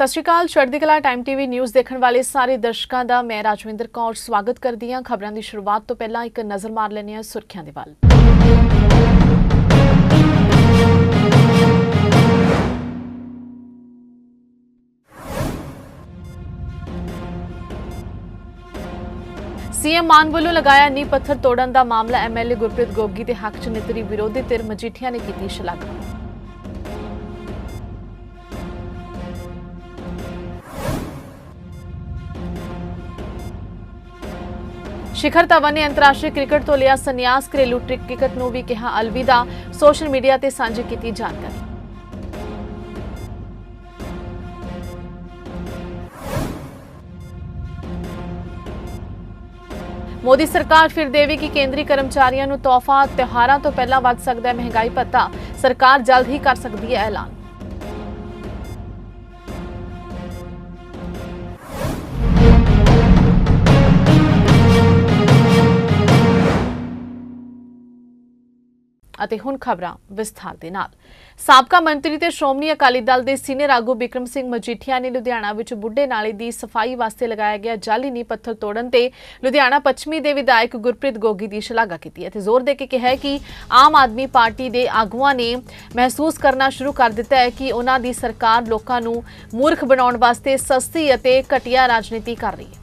ਸਤਿ ਸ਼੍ਰੀ ਅਕਾਲ, ਚੜ੍ਹਦੀ ਕਲਾ ਟਾਈਮ ਟੀਵੀ ਨਿਊਜ਼ ਦੇਖਣ ਵਾਲੇ ਸਾਰੇ ਦਰਸ਼ਕਾਂ ਦਾ ਮੈਂ ਰਾਜਵਿੰਦਰ ਕੌਰ ਸਵਾਗਤ ਕਰਦੀ ਹਾਂ। ਖਬਰਾਂ ਦੀ ਸ਼ੁਰੂਆਤ ਤੋਂ ਪਹਿਲਾਂ ਇੱਕ ਨਜ਼ਰ ਮਾਰ ਲੈਂਦੇ ਹਾਂ ਸੁਰਖੀਆਂ ਦੇ ਵੱਲ। ਸੀਐਮ ਮਾਨ ਵੱਲੋਂ ਲਗਾਇਆ ਨੀ ਪੱਥਰ ਤੋੜਨ ਦਾ ਮਾਮਲਾ ਐਮਐਲਏ ਗੁਰਪ੍ਰੀਤ ਗੋਗੀ ਦੇ ਹੱਕ 'ਚ ਨਿਤਰੀ ਵਿਰੋਧੀ ਧਿਰ ਮਜੀਠੀਆ ਨੇ ਕੀਤੀ ਸ਼ਲਾਘਾ। ਸ਼ਿਖਰ ਧਵਨ ਨੇ ਅੰਤਰਰਾਸ਼ਟਰੀ ਕ੍ਰਿਕਟ ਤੋਂ ਲਿਆ ਸੰਨਿਆਸ ਘਰੇਲੂ ਕ੍ਰਿਕਟ ਨੂੰ ਵੀ ਕਿਹਾ ਅਲਵਿਦਾ, ਸੋਸ਼ਲ ਮੀਡੀਆ ਤੇ ਸਾਂਝੀ ਕੀਤੀ ਜਾਣਕਾਰੀ। ਮੋਦੀ ਸਰਕਾਰ ਫਿਰ ਦੇਵੇਗੀ ਕੇਂਦਰੀ ਕਰਮਚਾਰੀਆਂ ਨੂੰ ਤੋਹਫਾ, ਤਿਉਹਾਰਾਂ ਤੋਂ ਪਹਿਲਾਂ ਵੱਧ ਸਕਦਾ ਹੈ ਮਹਿੰਗਾਈ ਭੱਤਾ। ਸਰਕਾਰ ਜਲਦ ਹੀ ਕਰ ਸਕਦੀ ਹੈ ਐਲਾਨ। ਅਤੇ ਹੁਣ ਖਬਰਾਂ ਵਿਸਥਾਰ ਦੇ ਨਾਲ। ਸਾਬਕਾ ਮੰਤਰੀ ਤੇ ਸ਼੍ਰੋਮਣੀ ਅਕਾਲੀ ਦਲ ਦੇ ਸੀਨੀਅਰ ਆਗੂ ਬਿਕਰਮ ਸਿੰਘ ਮਜੀਠੀਆ ਨੇ ਲੁਧਿਆਣਾ ਵਿੱਚ ਬੁੱਢੇ ਨਾਲੇ ਦੀ ਸਫ਼ਾਈ ਵਾਸਤੇ ਲਗਾਇਆ ਗਿਆ ਜਾਲੀ ਨੀ ਪੱਥਰ ਤੋੜਨ ਤੇ ਲੁਧਿਆਣਾ ਪੱਛਮੀ ਦੇ ਵਿਧਾਇਕ ਗੁਰਪ੍ਰੀਤ ਗੋਗੀ ਦੀ ਸ਼ਲਾਘਾ ਕੀਤੀ। ਹੈ ਤੇ ਜ਼ੋਰ ਦੇ ਕੇ ਕਿਹਾ ਕਿ ਆਮ ਆਦਮੀ ਪਾਰਟੀ ਦੇ ਆਗੂਆਂ ਨੇ ਮਹਿਸੂਸ ਕਰਨਾ ਸ਼ੁਰੂ ਕਰ ਦਿੱਤਾ ਹੈ ਕਿ ਉਹਨਾਂ ਦੀ ਸਰਕਾਰ ਲੋਕਾਂ ਨੂੰ ਮੂਰਖ ਬਣਾਉਣ ਵਾਸਤੇ ਸਸਤੀ ਅਤੇ ਘਟੀਆ ਰਾਜਨੀਤੀ ਕਰ ਰਹੀ ਹੈ।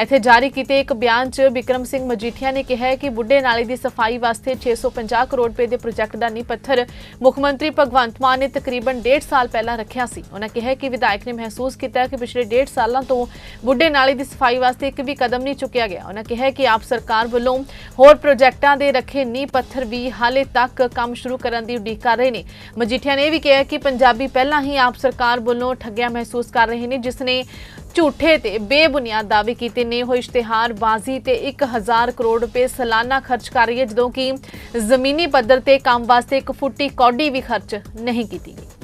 ਇੱਥੇ ਜਾਰੀ ਕੀਤੇ ਇੱਕ ਬਿਆਨ 'ਚ ਵਿਕਰਮ ਸਿੰਘ ਮਜੀਠੀਆ ਨੇ ਕਿਹਾ ਕਿ ਬੁੱਢੇ ਨਾਲੇ ਦੀ ਸਫ਼ਾਈ ਵਾਸਤੇ 650 ਕਰੋੜ ਰੁਪਏ ਦੇ ਪ੍ਰੋਜੈਕਟ ਦਾ ਨੀਂਹ ਪੱਥਰ ਮੁੱਖ ਮੰਤਰੀ ਭਗਵੰਤ ਮਾਨ ਨੇ ਤਕਰੀਬਨ 1.5 ਸਾਲ ਪਹਿਲਾਂ ਰੱਖਿਆ ਸੀ। ਉਹਨਾਂ ਕਿਹਾ ਕਿ ਵਿਧਾਇਕ ਨੇ ਮਹਿਸੂਸ ਕੀਤਾ ਕਿ ਪਿਛਲੇ 1.5 ਸਾਲਾਂ ਤੋਂ ਬੁੱਢੇ ਨਾਲੇ ਦੀ ਸਫ਼ਾਈ ਵਾਸਤੇ ਇੱਕ ਵੀ ਕਦਮ ਨਹੀਂ ਚੁੱਕਿਆ ਗਿਆ। ਉਹਨਾਂ ਕਿਹਾ ਕਿ ਆਪ ਸਰਕਾਰ ਵੱਲੋਂ ਹੋਰ ਪ੍ਰੋਜੈਕਟਾਂ ਦੇ ਰੱਖੇ ਨੀਂਹ ਪੱਥਰ ਵੀ ਹਾਲੇ ਤੱਕ ਕੰਮ ਸ਼ੁਰੂ ਕਰਨ ਦੀ ਉਡੀਕ ਕਰ ਰਹੇ ਨੇ। ਮਜੀਠੀਆ ਨੇ ਇਹ ਵੀ ਕਿਹਾ ਕਿ ਪੰਜਾਬੀ ਪਹਿਲਾਂ ਹੀ ਆਪ ਸਰਕਾਰ ਵੱਲੋਂ ਠੱਗਿਆ ਮਹਿਸੂਸ ਕਰ ਰਹੇ ਨੇ, ਜਿਸ ਨੇ ਝੂਠੇ ਤੇ ਬੇਬੁਨਿਆਦ ਦਾਅਵੇ ਕੀਤੇ ਨੇ। ਉਹ ਇਸ਼ਤਿਹਾਰ ਬਾਜ਼ੀ ਤੇ 1000 ਕਰੋੜ ਰੁਪਏ ਸਾਲਾਨਾ ਖਰਚ ਕਰ ਰਹੀ ਹੈ, ਜਦੋਂ ਕਿ ਜ਼ਮੀਨੀ ਪੱਧਰ ਤੇ ਕੰਮ ਵਾਸਤੇ ਇੱਕ ਫੁੱਟੀ ਕੌਡੀ ਵੀ ਖਰਚ ਨਹੀਂ ਕੀਤੀ ਗਈ।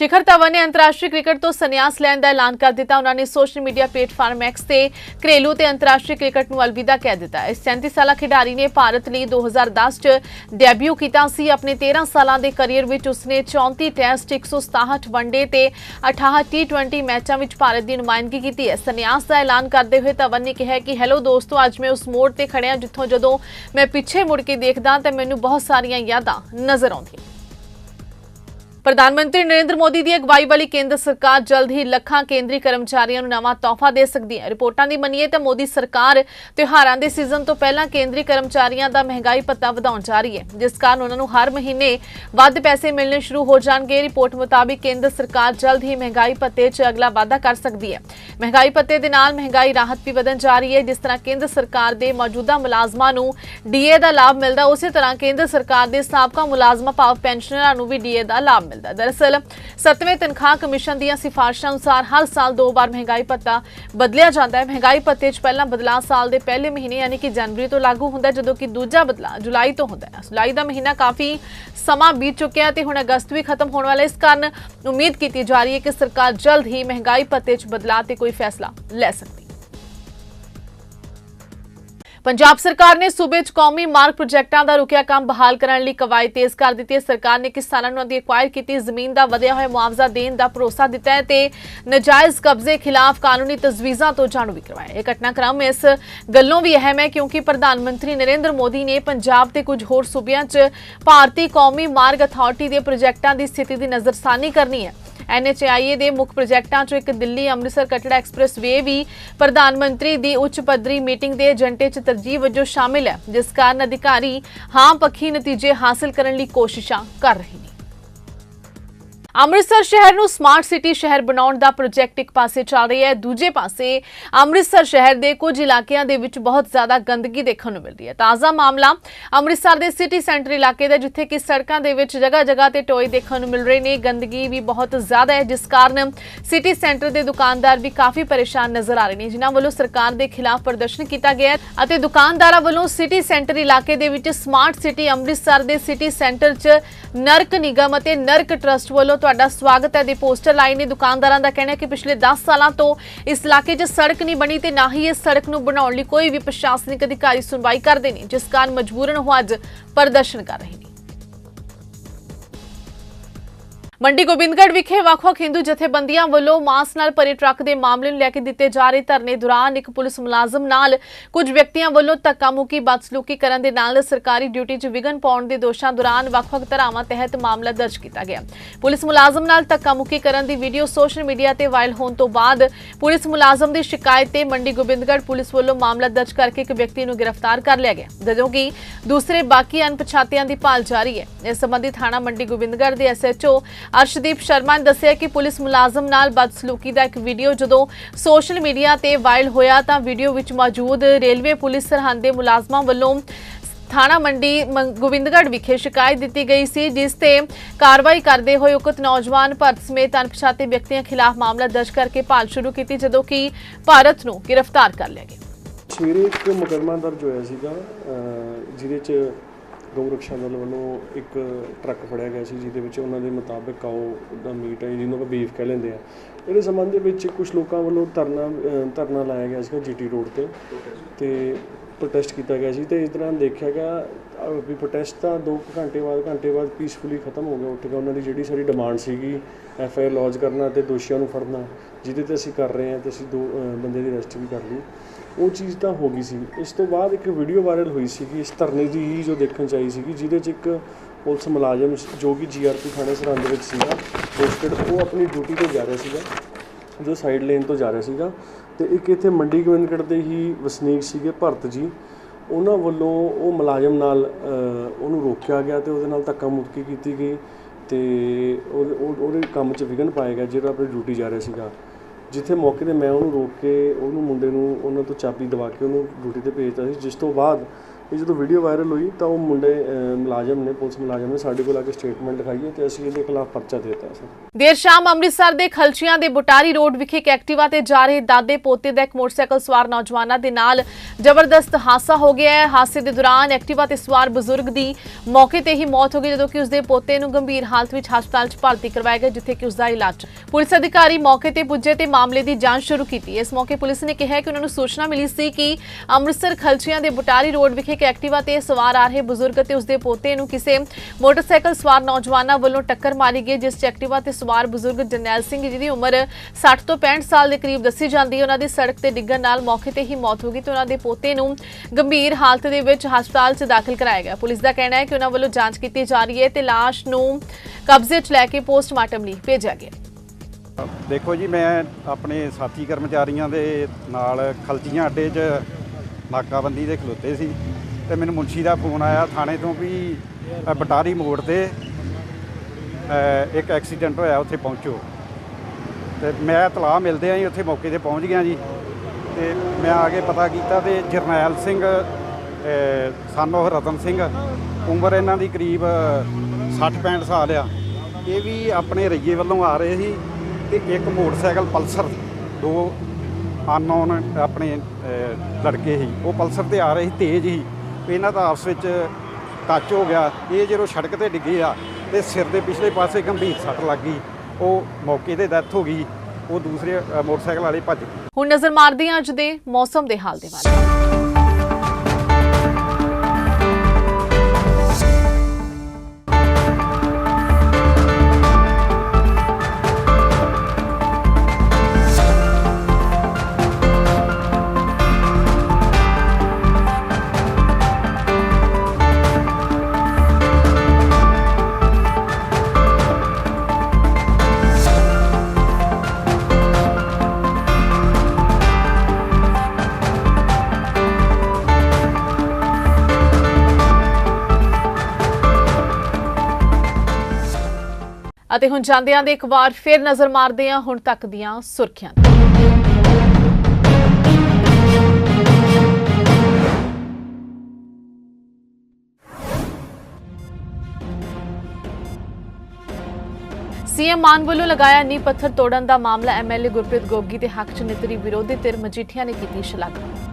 ਸ਼ਿਖਰ ਧਵਨ ਨੇ ਅੰਤਰਰਾਸ਼ਟਰੀ ਕ੍ਰਿਕਟ ਤੋਂ ਸੰਨਿਆਸ ਲੈਣ ਦਾ ਐਲਾਨ ਕਰ ਦਿੱਤਾ। ਉਹਨਾਂ ਨੇ ਸੋਸ਼ਲ ਮੀਡੀਆ ਪਲੇਟਫਾਰਮ ਐਕਸ ਤੇ ਘਰੇਲੂ ਤੇ ਅੰਤਰਰਾਸ਼ਟਰੀ ਕ੍ਰਿਕਟ ਨੂੰ ਅਲਵਿਦਾ ਕਹਿ ਦਿੱਤਾ। ਇਸ 37 ਸਾਲਾ ਖਿਡਾਰੀ ਨੇ ਭਾਰਤ ਲਈ 2010 ਚ ਡੈਬਿਊ ਕੀਤਾ ਸੀ। ਆਪਣੇ 13 ਸਾਲਾਂ ਦੇ ਕੈਰੀਅਰ ਵਿੱਚ ਉਸਨੇ 34 ਟੈਸਟ 167 ਵਨਡੇ ਤੇ 68 ਟੀ20 ਮੈਚਾਂ ਵਿੱਚ ਭਾਰਤ ਦੀ ਨੁਮਾਇੰਦਗੀ ਕੀਤੀ ਹੈ। ਸੰਨਿਆਸ ਦਾ ਐਲਾਨ ਕਰਦੇ ਹੋਏ ਧਵਨ ਨੇ ਕਿਹਾ ਕਿ, ਹੈਲੋ ਦੋਸਤੋ, ਅੱਜ ਮੈਂ ਉਸ ਮੋੜ ਤੇ ਖੜਿਆ ਜਿੱਥੋਂ ਜਦੋਂ ਮੈਂ ਪਿੱਛੇ ਮੁੜ ਕੇ ਦੇਖਦਾ ਤਾਂ ਮੈਨੂੰ ਬਹੁਤ ਸਾਰੀਆਂ ਯਾਦਾਂ ਨਜ਼ਰ ਆਉਂਦੀਆਂ। ਪ੍ਰਧਾਨ ਮੰਤਰੀ ਨਰਿੰਦਰ ਮੋਦੀ ਦੀ ਅਗਵਾਈ ਵਾਲੀ ਕੇਂਦਰ ਸਰਕਾਰ ਜਲਦ ਹੀ ਲੱਖਾਂ ਕੇਂਦਰੀ ਕਰਮਚਾਰੀਆਂ ਨੂੰ ਨਵਾਂ ਤੋਹਫਾ ਦੇ ਸਕਦੀ ਹੈ। ਰਿਪੋਰਟਾਂ ਦੀ ਮੰਨੀਏ ਤਾਂ ਮੋਦੀ ਸਰਕਾਰ ਤਿਉਹਾਰਾਂ ਦੇ ਸੀਜ਼ਨ ਤੋਂ ਪਹਿਲਾਂ ਕੇਂਦਰੀ ਕਰਮਚਾਰੀਆਂ ਦਾ ਮਹਿੰਗਾਈ ਭੱਤਾ ਵਧਾਉਣ ਜਾ ਰਹੀ ਹੈ, ਜਿਸ ਕਾਰਨ ਉਹਨਾਂ ਨੂੰ ਹਰ ਮਹੀਨੇ ਵੱਧ ਪੈਸੇ ਮਿਲਣੇ ਸ਼ੁਰੂ ਹੋ ਜਾਣਗੇ। ਰਿਪੋਰਟ ਮੁਤਾਬਿਕ ਕੇਂਦਰ ਸਰਕਾਰ ਜਲਦ ਹੀ ਮਹਿੰਗਾਈ ਭੱਤੇ 'ਚ ਅਗਲਾ ਵਾਧਾ ਕਰ ਸਕਦੀ ਹੈ। ਮਹਿੰਗਾਈ ਭੱਤੇ ਦੇ ਨਾਲ ਮਹਿੰਗਾਈ ਰਾਹਤ ਵੀ ਵਧਣ ਜਾ ਰਹੀ ਹੈ, ਜਿਸ ਤਰ੍ਹਾਂ ਕੇਂਦਰ ਸਰਕਾਰ ਦੇ ਮੌਜੂਦਾ ਮੁਲਾਜ਼ਮਾਂ ਨੂੰ ਡੀਏ ਦਾ ਲਾਭ ਮਿਲਦਾ, ਉਸੇ ਤਰ੍ਹਾਂ ਕੇਂਦਰ ਸਰਕਾਰ ਦੇ ਸਾਬਕਾ ਮੁਲਾਜ਼ਮਾਂ ਭਾਵ ਪੈਨਸ਼ਨਰਾਂ ਨੂੰ ਵੀ ਡੀਏ ਦਾ ਲਾਭ ਮਿਲਦਾ ਦਰਅਸਲ 7ਵੇਂ ਤਨਖਾਹ ਕਮਿਸ਼ਨ ਦੀਆਂ ਸਿਫਾਰਸ਼ਾਂ ਅਨੁਸਾਰ ਹਰ ਸਾਲ ਦੋ ਵਾਰ ਮਹਿੰਗਾਈ ਭੱਤਾ ਬਦਲਿਆ ਜਾਂਦਾ ਹੈ। ਮਹਿੰਗਾਈ ਭੱਤੇ 'ਚ ਪਹਿਲਾ ਬਦਲਾਅ ਸਾਲ ਦੇ ਪਹਿਲੇ ਮਹੀਨੇ, ਯਾਨੀ ਕਿ ਜਨਵਰੀ ਤੋਂ ਲਾਗੂ ਹੁੰਦਾ ਜਦੋਂ ਕਿ ਦੂਜਾ ਬਦਲਾਅ ਜੁਲਾਈ ਤੋਂ ਹੁੰਦਾ ਹੈ। ਜੁਲਾਈ ਦਾ ਮਹੀਨਾ ਕਾਫੀ ਸਮਾਂ ਬੀਤ ਚੁੱਕਿਆ ਹੈ ਤੇ ਹੁਣ ਅਗਸਤ ਵੀ ਖਤਮ ਹੋਣ ਵਾਲਾ ਇਸ ਕਾਰਨ ਉਮੀਦ ਕੀਤੀ ਜਾ ਰਹੀ ਹੈ ਕਿ ਸਰਕਾਰ ਜਲਦ ਹੀ ਮਹਿੰਗਾਈ ਭੱਤੇ 'ਚ ਬਦਲਾਅ ਤੇ ਕੋਈ ਫੈਸਲਾ ਲੈ ਸਕਦੀ ਪੰਜਾਬ ਸਰਕਾਰ ਨੇ ਸੂਬੇ 'ਚ ਕੌਮੀ ਮਾਰਗ ਪ੍ਰੋਜੈਕਟਾਂ ਦਾ ਰੁਕਿਆ ਕੰਮ ਬਹਾਲ ਕਰਨ ਲਈ ਕਵਾਇਦ ਤੇਜ਼ ਕਰ ਦਿੱਤੀ ਹੈ। ਸਰਕਾਰ ਨੇ ਕਿਸਾਨਾਂ ਨੂੰ ਦੀ ਐਕਵਾਇਰ ਕੀਤੀ, ਜ਼ਮੀਨ ਦਾ ਵਧਿਆ ਹੋਇਆ ਮੁਆਵਜ਼ਾ ਦੇਣ ਦਾ ਭਰੋਸਾ ਦਿੱਤਾ ਹੈ ਤੇ ਨਜਾਇਜ਼ ਕਬਜ਼ੇ ਖਿਲਾਫ ਕਾਨੂੰਨੀ ਤਜਵੀਜ਼ਾਂ ਤੋਂ ਜਾਣੂ ਵੀ ਕਰਵਾਇਆ ਇਹ ਘਟਨਾਕ੍ਰਮ ਇਸ ਗੱਲੋਂ ਵੀ ਅਹਿਮ ਹੈ ਕਿਉਂਕਿ ਪ੍ਰਧਾਨ ਮੰਤਰੀ ਨਰਿੰਦਰ ਮੋਦੀ ਨੇ ਪੰਜਾਬ ਤੇ ਕੁਝ ਹੋਰ ਸੂਬਿਆਂ 'ਚ ਭਾਰਤੀ ਕੌਮੀ ਮਾਰਗ ਅਥਾਰਟੀ ਦੇ ਪ੍ਰੋਜੈਕਟਾਂ ਦੀ ਸਥਿਤੀ ਦੀ ਨਜ਼ਰਸਾਨੀ ਕਰਨੀ ਹੈ। ਐਨਐਚਆਈਏ ਦੇ ਮੁੱਖ ਪ੍ਰੋਜੈਕਟਾਂ 'ਚੋਂ ਇੱਕ ਦਿੱਲੀ ਅੰਮ੍ਰਿਤਸਰ ਕਟੜਾ ਐਕਸਪ੍ਰੈਸ ਵੇ ਵੀ ਪ੍ਰਧਾਨ ਮੰਤਰੀ ਦੀ ਉੱਚ ਪੱਧਰੀ ਮੀਟਿੰਗ ਦੇ ਏਜੰਡੇ 'ਚ ਤਰਜੀਹ ਵਜੋਂ ਸ਼ਾਮਿਲ ਹੈ, ਜਿਸ ਕਾਰਨ ਅਧਿਕਾਰੀ ਹਾਂ ਪੱਖੀ ਨਤੀਜੇ ਹਾਸਲ ਕਰਨ ਲਈ ਕੋਸ਼ਿਸ਼ਾਂ ਕਰ ਰਹੇ ਅੰਮ੍ਰਿਤਸਰ ਸ਼ਹਿਰ ਨੂੰ ਸਮਾਰਟ ਸਿਟੀ ਸ਼ਹਿਰ ਬਣਾਉਣ ਦਾ ਪ੍ਰੋਜੈਕਟ ਇੱਕ ਪਾਸੇ ਚੱਲ ਰਿਹਾ ਹੈ, ਦੂਜੇ ਪਾਸੇ ਅੰਮ੍ਰਿਤਸਰ ਸ਼ਹਿਰ ਦੇ ਕੁਝ ਇਲਾਕਿਆਂ ਦੇ ਵਿੱਚ ਬਹੁਤ ਜ਼ਿਆਦਾ ਗੰਦਗੀ ਦੇਖਣ ਨੂੰ ਮਿਲ ਰਹੀ ਹੈ। ਤਾਜ਼ਾ ਮਾਮਲਾ ਅੰਮ੍ਰਿਤਸਰ ਦੇ ਸਿਟੀ ਸੈਂਟਰ ਇਲਾਕੇ ਦਾ, ਜਿੱਥੇ ਕਿ ਸੜਕਾਂ ਦੇ ਵਿੱਚ ਜਗ੍ਹਾ ਜਗ੍ਹਾ ਤੇ ਟੋਏ ਦੇਖਣ ਨੂੰ ਮਿਲ ਰਹੇ ਨੇ। ਗੰਦਗੀ ਵੀ ਬਹੁਤ ਜ਼ਿਆਦਾ ਹੈ, ਜਿਸ ਕਾਰਨ ਸਿਟੀ ਸੈਂਟਰ ਦੇ ਦੁਕਾਨਦਾਰ ਵੀ ਕਾਫੀ ਪਰੇਸ਼ਾਨ ਨਜ਼ਰ ਆ ਰਹੇ ਨੇ, ਜਿਨ੍ਹਾਂ ਵੱਲੋਂ ਸਰਕਾਰ ਦੇ ਖਿਲਾਫ ਪ੍ਰਦਰਸ਼ਨ ਕੀਤਾ ਗਿਆ ਅਤੇ ਦੁਕਾਨਦਾਰਾਂ ਵੱਲੋਂ ਸਿਟੀ ਸੈਂਟਰ ਇਲਾਕੇ ਦੇ ਵਿੱਚ ਸਮਾਰਟ ਸਿਟੀ ਅੰਮ੍ਰਿਤਸਰ ਦੇ ਸਿਟੀ ਸੈਂਟਰ 'ਚ ਨਰਕ ਨਿਗਮ ਅਤੇ ਨਰਕ ਟਰਸਟ ਵੱਲੋਂ ਤੁਹਾਡਾ ਸਵਾਗਤ ਹੈ। ਦੇ ਪੋਸਟਰ ਲਾਏ ਨੇ ਦੁਕਾਨਦਾਰਾਂ ਦਾ ਕਹਿਣਾ ਹੈ ਕਿ ਪਿਛਲੇ 10 ਸਾਲਾਂ ਤੋਂ ਇਸ ਇਲਾਕੇ 'ਚ ਸੜਕ ਨਹੀਂ ਬਣੀ ਤੇ ਨਾ ਹੀ ਇਸ ਸੜਕ ਨੂੰ ਬਣਾਉਣ ਲਈ ਕੋਈ ਵੀ ਪ੍ਰਸ਼ਾਸਨਿਕ ਅਧਿਕਾਰੀ ਸੁਣਵਾਈ ਕਰਦੇ ਨੇ, ਜਿਸ ਕਾਰਨ ਮਜਬੂਰਨ ਉਹ ਅੱਜ ਪ੍ਰਦਰਸ਼ਨ ਕਰ ਰਹੇ ਮੰਡੀ ਗੋਬਿੰਦਗੜ੍ਹ ਵਿਖੇ ਵੱਖ-ਵੱਖ ਹਿੰਦੂ ਜਥੇਬੰਦੀਆਂ ਵੱਲੋਂ ਮਾਸ ਨਾਲ ਭਰੇ ਟਰੱਕ ਦੇ ਮਾਮਲੇ ਨੂੰ ਲੈ ਕੇ ਦਿੱਤੇ ਜਾ ਰਹੇ ਧਰਨੇ ਦੌਰਾਨ ਇੱਕ ਪੁਲਿਸ ਮੁਲਾਜ਼ਮ ਨਾਲ ਕੁਝ ਵਿਅਕਤੀਆਂ ਵੱਲੋਂ ਧੱਕਾਮੁੱਕੀ, ਬਦਸਲੂਕੀ ਕਰਨ ਦੇ ਨਾਲ ਸਰਕਾਰੀ ਡਿਊਟੀ 'ਚ ਵਿਘਨ ਪਾਉਣ ਦੇ ਦੋਸ਼ਾਂ ਦੌਰਾਨ ਵੱਖ-ਵੱਖ ਧਾਰਾਵਾਂ ਤਹਿਤ ਮਾਮਲਾ ਦਰਜ ਕੀਤਾ ਗਿਆ। ਪੁਲਿਸ ਮੁਲਾਜ਼ਮ ਨਾਲ ਧੱਕਾਮੁੱਕੀ ਕਰਨ ਦੀ ਵੀਡੀਓ ਸੋਸ਼ਲ ਮੀਡੀਆ ਤੇ ਵਾਇਰਲ ਹੋਣ ਤੋਂ ਬਾਅਦ ਪੁਲਿਸ ਮੁਲਾਜ਼ਮ ਦੀ ਸ਼ਿਕਾਇਤ ਤੇ ਮੰਡੀ ਗੋਬਿੰਦਗੜ੍ਹ ਪੁਲਿਸ ਵੱਲੋਂ ਮਾਮਲਾ ਦਰਜ ਕਰਕੇ ਇੱਕ ਵਿਅਕਤੀ ਨੂੰ ਗ੍ਰਿਫਤਾਰ ਕਰ ਲਿਆ ਗਿਆ, ਜਦੋਂ ਕਿ ਦੂਸਰੇ ਬਾਕੀ ਅਣਪਛਾਤਿਆਂ ਦੀ ਭਾਲ ਜਾਰੀ ਹੈ। ਇਸ ਸੰਬੰਧੀ ਥਾਣਾ ਮੰਡੀ ਗੋਬਿੰਦਗੜ੍ਹ ਦੇ ਐਸਐਚਓ ਅਰਸ਼ਦੀਪ ਸ਼ਰਮਾ ਨੇ ਦੱਸਿਆ ਕਿ ਪੁਲਿਸ ਮੁਲਾਜ਼ਮ ਨਾਲ ਬਦਸਲੂਕੀ ਦਾ ਇੱਕ ਵੀਡੀਓ ਜਦੋਂ ਸੋਸ਼ਲ ਮੀਡੀਆ ਤੇ ਵਾਇਰਲ ਹੋਇਆ ਤਾਂ ਵੀਡੀਓ ਵਿੱਚ ਮੌਜੂਦ ਰੇਲਵੇ ਪੁਲਿਸ ਸਰਹੰਦ ਦੇ ਮੁਲਾਜ਼ਮਾਂ ਵੱਲੋਂ ਥਾਣਾ ਮੰਡੀ ਗੋਬਿੰਦਗੜ੍ਹ ਵਿਖੇ ਸ਼ਿਕਾਇਤ ਦਿੱਤੀ ਗਈ ਸੀ, ਜਿਸ ਤੇ ਕਾਰਵਾਈ ਕਰਦੇ ਹੋਏ ਉਕਤ ਨੌਜਵਾਨ ਭਾਰਤ ਸਮੇਤ ਅਣਪਛਾਤੇ ਵਿਅਕਤੀਆਂ ਖਿਲਾਫ ਮਾਮਲਾ ਦਰਜ ਕਰਕੇ ਭਾਲ ਸ਼ੁਰੂ ਕੀਤੀ, ਜਦੋਂ ਕਿ ਭਾਰਤ ਨੂੰ ਗ੍ਰਿਫਤਾਰ ਕਰ ਲਿਆ ਗਿਆ। ਸਵੇਰੇ ਇੱਕ ਮੁਕੱਦਮਾ ਦਰਜ ਹੋਇਆ ਸੀਗਾ ਜਿਹਦੇ ਚ ਗਊ ਰਕਸ਼ਾ ਦਲ ਵੱਲੋਂ ਇੱਕ ਟਰੱਕ ਫੜਿਆ ਗਿਆ ਸੀ, ਜਿਹਦੇ ਵਿੱਚ ਉਹਨਾਂ ਦੇ ਮੁਤਾਬਕ ਕਾਓ ਦਾ ਮੀਟ ਹੈ, ਜਿਹਨੂੰ ਆਪਾਂ ਬੀਫ ਕਹਿ ਲੈਂਦੇ ਆ ਇਹਦੇ ਸੰਬੰਧ ਦੇ ਵਿੱਚ ਕੁਝ ਲੋਕਾਂ ਵੱਲੋਂ ਧਰਨਾ ਧਰਨਾ ਲਾਇਆ ਗਿਆ ਸੀਗਾ ਜੀਟੀ ਰੋਡ ਤੇ ਤੇ ਪ੍ਰੋਟੈਸਟ ਕੀਤਾ ਗਿਆ ਸੀ ਤੇ ਇਸ ਦੌਰਾਨ ਦੇਖਿਆ ਗਿਆ ਵੀ ਪ੍ਰੋਟੈਸਟ ਤਾਂ 2 ਘੰਟੇ ਬਾਅਦ ਘੰਟੇ ਬਾਅਦ ਪੀਸਫੁਲੀ ਖਤਮ ਹੋ ਗਿਆ। ਉੱਠ ਗਿਆ ਉਹਨਾਂ ਦੀ ਜਿਹੜੀ ਸਾਰੀ ਡਿਮਾਂਡ ਸੀਗੀ ਐਫ ਆਈ ਆਰ ਲੌਜ ਕਰਨਾ ਤੇ ਦੋਸ਼ੀਆਂ ਨੂੰ ਫੜਨਾ, ਜਿਹਦੇ ਤੇ ਅਸੀਂ ਕਰ ਰਹੇ ਹਾਂ ਤੇ ਅਸੀਂ ਦੋ ਬੰਦੇ ਦੀ ਅਰੈਸਟ ਵੀ ਕਰ ਲਈ। ਉਹ ਚੀਜ਼ ਤਾਂ ਹੋ ਗਈ ਸੀ। ਇਸ ਤੋਂ ਬਾਅਦ ਇੱਕ ਵੀਡੀਓ ਵਾਇਰਲ ਹੋਈ ਸੀਗੀ, ਇਸ ਧਰਨੇ ਦੀ ਹੀ ਜੋ ਦੇਖਣ ਚ ਆਈ ਸੀਗੀ, ਜਿਹਦੇ ਚ ਇੱਕ ਪੁਲਿਸ ਮੁਲਾਜ਼ਮ ਜੋ ਕਿ ਜੀਆਰਪੀ ਥਾਣੇ ਸਰਹੰਦ ਵਿੱਚ ਸੀਗਾ ਪੋਸਟਡ ਉਹ ਆਪਣੀ ਡਿਊਟੀ ਤੇ ਜਾ ਰਿਹਾ ਸੀਗਾ, ਜੋ ਸਾਈਡ ਲੇਨ ਤੋਂ ਜਾ ਰਿਹਾ ਸੀਗਾ। ਤੇ ਇੱਕ ਇੱਥੇ ਮੰਡੀ ਗੋਬਿੰਦਗੜ੍ਹ ਦੇ ਹੀ ਵਸਨੀਕ ਸੀਗੇ ਭਰਤ ਜੀ। ਉਹਨਾਂ ਵੱਲੋਂ ਉਹ ਮੁਲਾਜ਼ਮ ਨਾਲ ਉਹਨੂੰ ਰੋਕਿਆ ਗਿਆ ਤੇ ਉਹਦੇ ਨਾਲ ਧੱਕਾ ਮੁੱਕੀ ਕੀਤੀ ਗਈ ਤੇ ਉਹਦੇ ਉਹ- ਉਹਦੇ ਕੰਮ 'ਚ ਵਿਘਨ ਪਾਇਆ ਗਿਆ, ਜਿਹੜਾ ਆਪਣੀ ਡਿਊਟੀ ਜਾ ਰਿਹਾ ਸੀਗਾ। ਜਿੱਥੇ ਮੌਕੇ ਤੇ ਮੈਂ ਉਹਨੂੰ ਰੋਕ ਕੇ ਉਹਨੂੰ ਮੁੰਡੇ ਨੂੰ ਉਹਨਾਂ ਤੋਂ ਚਾਬੀ ਦਵਾ ਕੇ ਉਹਨੂੰ ਡਿਊਟੀ ਤੇ ਭੇਜਤਾ ਸੀ, ਜਿਸ ਤੋਂ ਬਾਅਦ ਇਹ ਜਦੋਂ ਵੀਡੀਓ ਵਾਇਰਲ ਹੋਈ ਤਾਂ ਉਹ ਮੁੰਡੇ ਮੁਲਾਜ਼ਮ ਨੇ, ਪੁਲਿਸ ਮੁਲਾਜ਼ਮ ਨੇ ਸਾਡੇ ਕੋਲ ਆ ਕੇ ਸਟੇਟਮੈਂਟ ਲਿਖਾਈ ਤੇ ਅਸੀਂ ਇਹਦੇ ਖਿਲਾਫ ਪਰਚਾ ਦੇ ਦਿੱਤਾ ਸੀ ਦੇਰ ਸ਼ਾਮ ਅੰਮ੍ਰਿਤਸਰ ਦੇ ਖਲਚੀਆਂ ਦੇ ਬੁਟਾਰੀ ਰੋਡ ਵਿਖੇ ਇੱਕ ਐਕਟਿਵਾ ਤੇ ਜਾ ਰਹੇ ਦਾਦੇ ਪੋਤੇ ਦਾ ਇੱਕ ਮੋਟਰਸਾਈਕਲ ਸਵਾਰ ਨੌਜਵਾਨਾਂ ਦੇ ਨਾਲ ਜ਼ਬਰਦਸਤ ਹਾਦਸਾ ਹੋ ਗਿਆ ਹੈ। ਹਾਦਸੇ ਦੇ ਦੌਰਾਨ ਐਕਟਿਵਾ ਤੇ ਸਵਾਰ ਬਜ਼ੁਰਗ ਦੀ ਮੌਕੇ ਤੇ ਹੀ ਮੌਤ ਹੋ ਗਈ, ਜਦੋਂ ਕਿ ਉਸਦੇ ਪੋਤੇ ਨੂੰ ਗੰਭੀਰ ਹਾਲਤ ਵਿੱਚ ਹਸਪਤਾਲ 'ਚ ਭਰਤੀ ਕਰਵਾਇਆ ਗਿਆ, ਜਿੱਥੇ ਕਿ ਉਸਦਾ ਇਲਾਜ ਪੁਲਿਸ ਅਧਿਕਾਰੀ ਮੌਕੇ ਤੇ ਪੁੱਜੇ ਤੇ ਮਾਮਲੇ ਦੀ ਜਾਂਚ ਸ਼ੁਰੂ ਕੀਤੀ। ਇਸ ਮੌਕੇ ਪੁਲਿਸ ਨੇ ਕਿਹਾ ਕਿ ਉਹਨਾਂ ਨੂੰ ਸੂਚਨਾ ਮਿਲੀ ਸੀ ਕਿ ਅੰਮ੍ਰਿਤਸਰ ਖਲਚੀਆਂ ਦੇ ਬੁਟਾਰੀ ਰੋਡ ਵਿਖੇ ਇੱਕ ਐਕਟਿਵਾ ਤੇ ਸਵਾਰ ਆ ਰਹੇ ਬਜ਼ੁਰਗ ਤੇ ਉਸਦੇ ਪੋਤੇ ਨੂੰ ਕਿਸੇ ਮੋਟਰਸਾਈਕਲ ਸਵਾਰ ਨੌਜਵਾਨਾਂ ਵੱਲੋਂ ਟੱਕਰ ਮਾਰੀ ਗਈ, ਜਿਸ ਐਕਟਿਵਾ ਤੇ ਸਵਾਰ ਬਜ਼ੁਰਗ ਜਰਨੈਲ ਸਿੰਘ, ਜਿਹਦੀ ਉਮਰ 60 ਤੋਂ 65 ਸਾਲ ਦੇ ਕਰੀਬ ਦੱਸੀ ਜਾਂਦੀ ਹੈ, ਉਹਨਾਂ ਦੀ ਸੜਕ ਤੇ ਡਿੱਗਣ ਨਾਲ ਮੌਕੇ ਤੇ ਹੀ ਮੌਤ ਹੋ ਗਈ ਤੇ ਉਹਨਾਂ ਦੇ ਪੋਤੇ ਨੂੰ ਗੰਭੀਰ ਹਾਲਤ ਦੇ ਵਿੱਚ ਹਸਪਤਾਲ 'ਚ ਦਾਖਲ ਕਰਾਇਆ ਗਿਆ। ਪੁਲਿਸ ਦਾ ਕਹਿਣਾ ਹੈ ਕਿ ਉਹਨਾਂ ਵੱਲੋਂ ਜਾਂਚ ਕੀਤੀ ਜਾ ਰਹੀ ਹੈ ਤੇ ਲਾਸ਼ ਨੂੰ ਕਬਜ਼ੇ 'ਚ ਲੈ ਕੇ ਪੋਸਟਮਾਰਟਮ ਲਈ ਭੇਜਿਆ ਗਿਆ। ਦੇਖੋ ਜੀ, ਮੈਂ ਆਪਣੇ ਸਾਥੀ ਕਰਮਚਾਰੀਆਂ ਦੇ ਨਾਲ ਖਲਚੀਆਂ ਅੱਡੇ 'ਚ ਨਾਕਾਬੰਦੀ ਦੇ ਖਲੋਤੇ ਸੀ। ਤੇ ਮੈਨੂੰ ਮੁਨਸ਼ੀ ਦਾ ਫੋਨ ਆਇਆ ਥਾਣੇ ਤੋਂ ਵੀ ਅ, ਬਟਾਰੀ ਮੋੜ ਤੇ ਅ, ਇੱਕ ਐਕਸੀਡੈਂਟ ਹੋਇਆ ਉੱਥੇ ਪਹੁੰਚੋ। ਤੇ ਮੈਂ ਤਲਾਹ ਮਿਲਦੇ ਆਂ ਜੀ ਉੱਥੇ ਮੌਕੇ ਤੇ ਪਹੁੰਚ ਗਿਆ ਜੀ। ਤੇ ਮੈਂ ਆ ਕੇ ਪਤਾ ਕੀਤਾ ਤੇ ਜਰਨੈਲ ਸਿੰਘ ਸਾਨੋ ਰਤਨ ਸਿੰਘ ਉਮਰ ਇਹਨਾਂ ਦੀ ਕਰੀਬ 60 65 ਸਾਲ ਆ। ਇਹ ਵੀ ਆਪਣੇ ਰਈਏ ਵੱਲੋਂ ਆ ਰਹੇ ਸੀ ਤੇ ਇੱਕ ਮੋਟਰਸਾਈਕਲ ਪਲਸਰ ਦੋ ਅਨਨੋਨ ਆਪਣੇ ਅਹ, ਲੜਕੇ ਸੀ। ਉਹ ਪਲਸਰ ਤੇ ਆ ਰਹੇ ਸੀ ਤੇਜ਼ ਸੀ। ਤੇ ਇਹਨਾਂ ਦਾ ਆਪਸ ਵਿੱਚ ਟੱਚ ਹੋ ਗਿਆ। ਇਹ ਜਦੋਂ ਸੜਕ ਤੇ ਡਿੱਗੇ ਆ ਤੇ ਸਿਰ ਦੇ ਪਿਛਲੇ ਪਾਸੇ ਗੰਭੀਰ ਸੱਟ ਲੱਗ ਗਈ। ਉਹ ਮੌਕੇ ਤੇ ਡੈਥ ਹੋ ਗਈ। ਉਹ ਦੂਸਰੇ ਮੋਟਰਸਾਈਕਲ ਵਾਲੇ ਭੱਜ ਗਏ। ਹੁਣ ਨਜ਼ਰ ਮਾਰਦੇ ਹਾਂ ਅੱਜ ਦੇ ਮੌਸਮ ਦੇ ਹਾਲ ਦੇ ਬਾਰੇ। ਅਤੇ ਹੁਣ ਜਾਂਦਿਆਂ ਦੇ ਇੱਕ ਵਾਰ ਫਿਰ ਨਜ਼ਰ ਮਾਰਦੇ ਹਾਂ ਹੁਣ ਤੱਕ ਦੀਆਂ ਸੁਰਖੀਆਂ ਤੇ। ਸੀਐਮ ਮਾਨ ਵੱਲੋਂ ਲਗਾਇਆ ਨੀ ਪੱਥਰ ਤੋੜਨ ਦਾ ਮਾਮਲਾ ਐਮਐਲਏ ਗੁਰਪ੍ਰੀਤ ਗੋਗੀ ਦੇ ਹੱਕ 'ਚ ਨਿਤਰੀ ਵਿਰੋਧੀ ਧਿਰ ਮਜੀਠੀਆ ਨੇ ਕੀਤੀ ਸ਼ਲਾਘਾ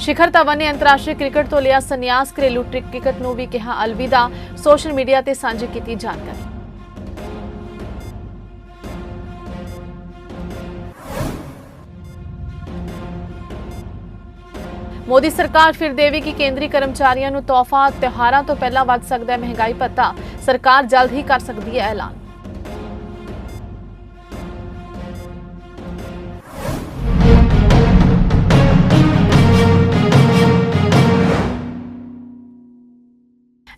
ਸ਼ਿਖਰ ਧਵਨ ਨੇ ਅੰਤਰਰਾਸ਼ਟਰੀ ਕ੍ਰਿਕਟ ਤੋਂ ਲਿਆ ਸੰਨਿਆਸ ਘਰੇਲੂ ਕ੍ਰਿਕਟ ਨੂੰ ਵੀ ਕਿਹਾ ਅਲਵਿਦਾ, ਸੋਸ਼ਲ ਮੀਡੀਆ ਤੇ ਸਾਂਝੀ ਕੀਤੀ ਜਾਣਕਾਰੀ। ਮੋਦੀ ਸਰਕਾਰ ਫਿਰ ਦੇਵੇਗੀ ਕੇਂਦਰੀ ਕਰਮਚਾਰੀਆਂ ਨੂੰ ਤੋਹਫਾ, ਤਿਉਹਾਰਾਂ ਤੋਂ ਪਹਿਲਾਂ ਵੱਧ ਸਕਦਾ ਹੈ ਮਹਿੰਗਾਈ ਭੱਤਾ। ਸਰਕਾਰ ਜਲਦ ਹੀ ਕਰ ਸਕਦੀ ਹੈ ਐਲਾਨ।